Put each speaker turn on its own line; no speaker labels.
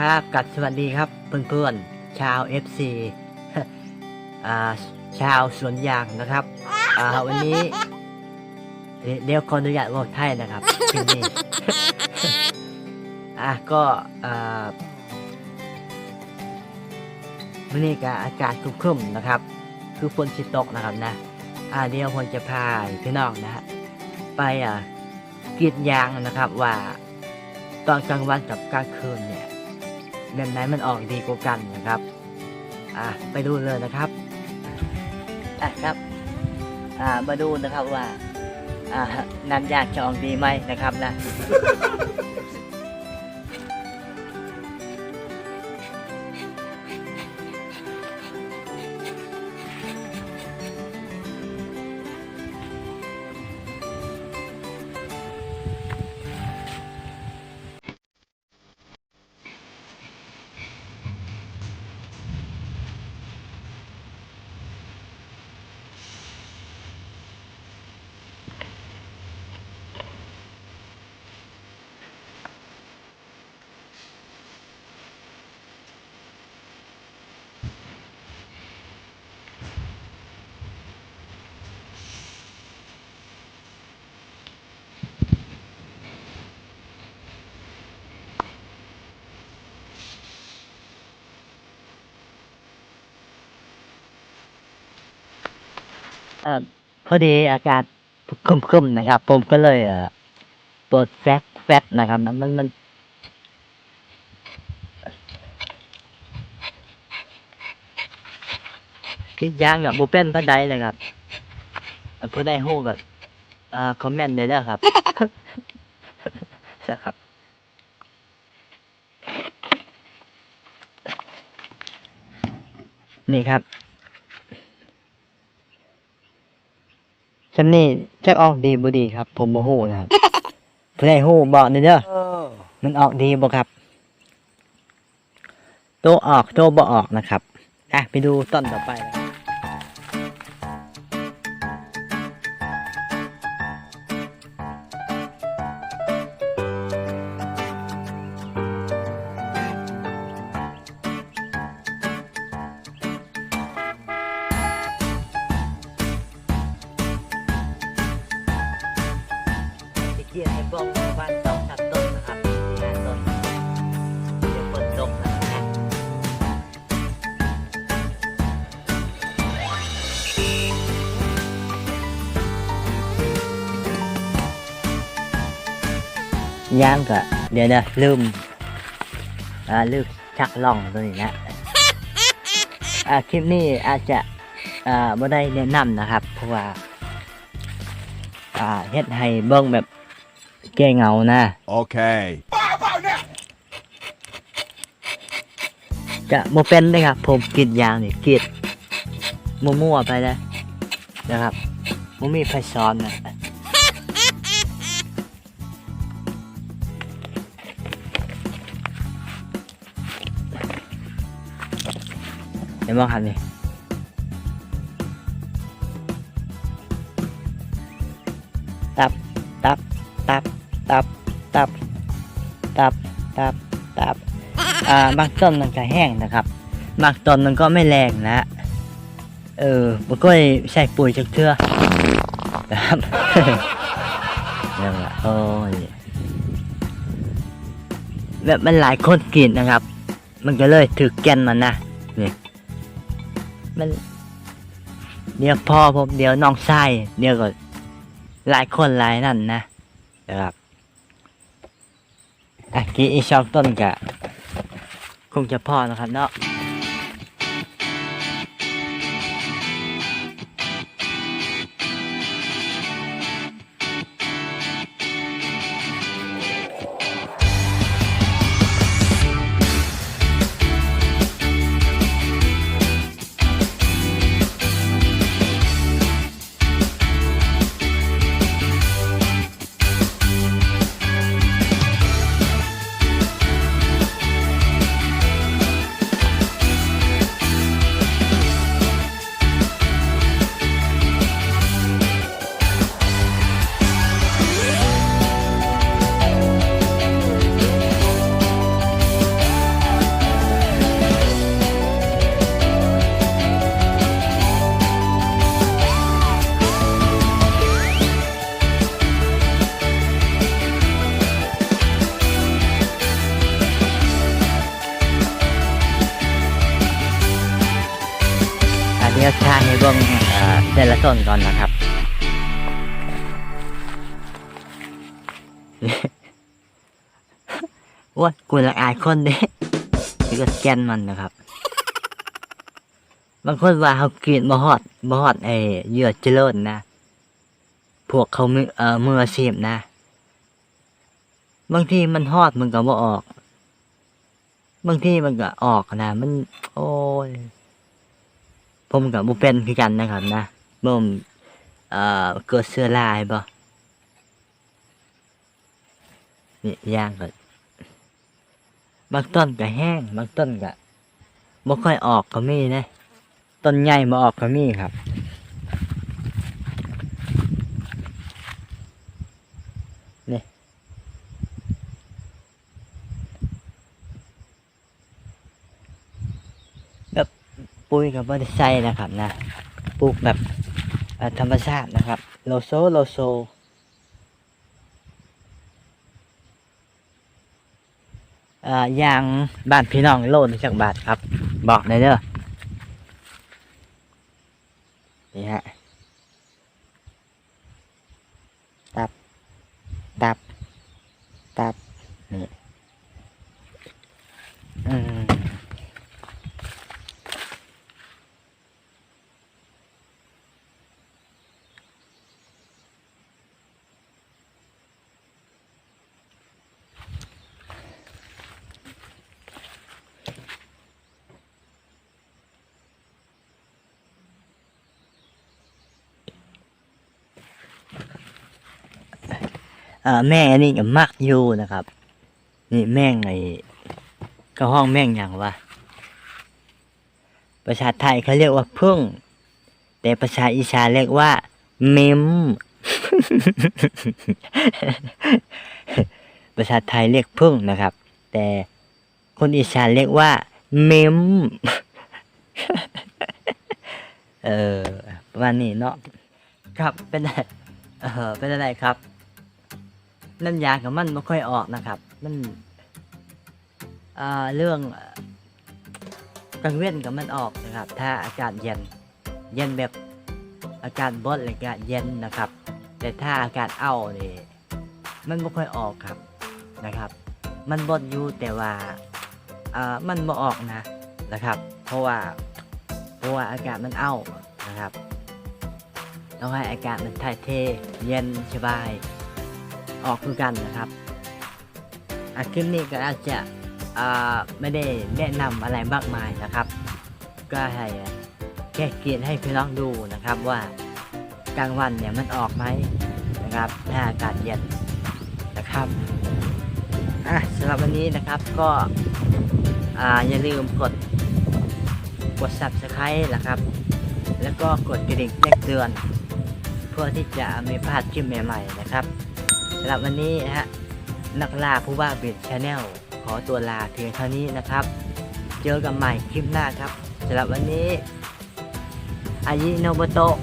ครับกับสวัสดีครับเพื่อนๆชาว FC อ่าชาวสวนยางนะครับอ่าวันนี้เดี๋ยวขออนุญาตบอกไทยนะครับที่นี่อะก็อ่าวันนี้ก็อากาศครึ้มๆนะครับ คือฝนสิตกนะครับนะอ่าเดี๋ยวผมจะพาพี่น้องนะฮะไปอ่ากรีดยางนะครับว่าตอนกลางวันกับกลางคืนเนี่ย แบบไหนมันออกดีกว่ากันนะครับ อะไปดูเลยนะครับอะครับ อ่ามาดูนะครับว่า อ่าน้ำยาจะออกดีไหมนะครับนะ เอ่อพอดีอากาศครึมๆนะครับ ผมก็เลยเอ่อเปิดแฟกแฟกนะครับมันมันมันคิดยางกับโบเป็นพันใดเลยครับเอ่อผู้ได้ฮู้กับอ่าคอมเมนต์เลยเด้อครับนะครับนี่ครับ ฉันนี่จะออกดีบ่ดีครับ ผมบ่ฮู้นะครับผู้ใดฮู้บอกหน่อยเด้อมันออกดีบ่ครับ โตวออกโตวบ่ออกนะครับอะไปดูต้นต่อไปนะ ย่างก็เดี๋ยวนะลืมอ่าลืมชักล่องตัวนี้นะอ่าคลิปนี้อาจจะอ่าไม่ได้แนะนำนะครับ เพราะว่าอ่าเฮ็ดให้เบิ่งแบบแก้เหงานะ
Okay.
จะโมเป็นเลยครับ ผมกรีดยางนี่กรีดมั่วๆไปเลยนะครับมมีไฟซ้อนนะ ห็นบ้างครับนี่ตับตับตับตับตับตับตับตับอ่าบางต้นมันก็แห้งนะครับบางต้นมันก็ไม่แรงนะ เออมันก็ใส่ปุ๋ยจากเทือนะครับนั่นแหละโอ้ยแบบมันหลายคนกินนะครับ มันก็เลยถือแกนมันนะนี่ มันเดี๋ยวพ่อผมเดี๋ยวน้องชายเดี๋ยวก็หลายคนหลายนั่นนะนะครับอะกี้อีกสอบต้นกะ คงจะพ่อนะครับเนาะ เบิ่งอ่าแต่ละต้นก่อนนะครับ ว่ากูละอายคนเด้นี่ก็สแกนมันนะครับ บางคนว่าเขากินบ่ฮอดบ่ฮอดไอ้เหยื่อเจริญนะ พวกเขามือเอ่อมืออาชีพนะ บางทีมันฮอดมันก็บ่ออก บางทีมันก็ออกนะ มัน โอ้ย ผมกับบุเป็นคือกันนะครับนะบ่มเอ่อเกิดเสื้อลายบ่นี่ย่างก็บางต้นก็แห้งบางต้นก็บ่ค่อยออกก็มีนะต้นใหญ่มาออกก็มีครับ นี่แบบ ปุ๋ยกับบ่ได้ใส่นะครับนะปลูกแบบธรรมชาตินะครับโลโซโลโซอ่อยางบานพี่น้องโลนจากบาทครับ บอกได้เด้อนี่ฮะตับ ตับ ตับ นี่ อืม อ่าแม่อันนี้ก็มักอยู่นะครับ นี่แม่งไอ้ก็ห้องแม่งอย่างวะภาษาไทยเขาเรียกว่าพึ่ง แต่ภาษาอีสานเรียกว่าเมมภาษาไทยเรียกพึ่งนะครับ แต่คนอีสานเรียกว่าเมม เออประมาณนี้เนาะครับเป็นอะไรเออเป็นอะไรครับ น้ำยากับมันไม่ค่อยออกนะครับ มันเรื่องกลางเว้นกับมันออกนะครับ ถ้าอากาศเย็น เย็นแบบอากาศบดเลยก็เย็นนะครับ แต่ถ้าอากาศเอานี่มันไม่ค่อยออกครับนะครับ มันบดอยู่แต่ว่าอ่ามันไม่ออกนะนะครับ เพราะว่าเพราะว่าอากาศมันเอานะครับต้องให้อากาศมันถ่ายเท เย็นสบาย ออกคือกันนะครับอาคลิปนี้ก็อาจจะไม่ได้แนะนำอะไรมากมายนะครับ ก็ให้แค่เกียนให้พี่น้องดูนะครับว่ากลางวันเนี่ยมันออกไหมนะครับถ้าอากาศเย็นนะครับอะสำหรับวันนี้นะครับก็อ่าอย่าลืมกดกด subscribe นะครับ แล้วก็กดกระดิ่งแจ้งเตือน เพื่อที่จะไม่พลาดคลิปใหม่ๆนะครับ สำหรับวันนี้นะฮะนักล่าผู้ว่าบิดชาแนลขอตัวลาเพียงเท่านี้นะครับ เจอกันใหม่คลิปหน้าครับสำหรับวันนี้อายิโนโบโตะ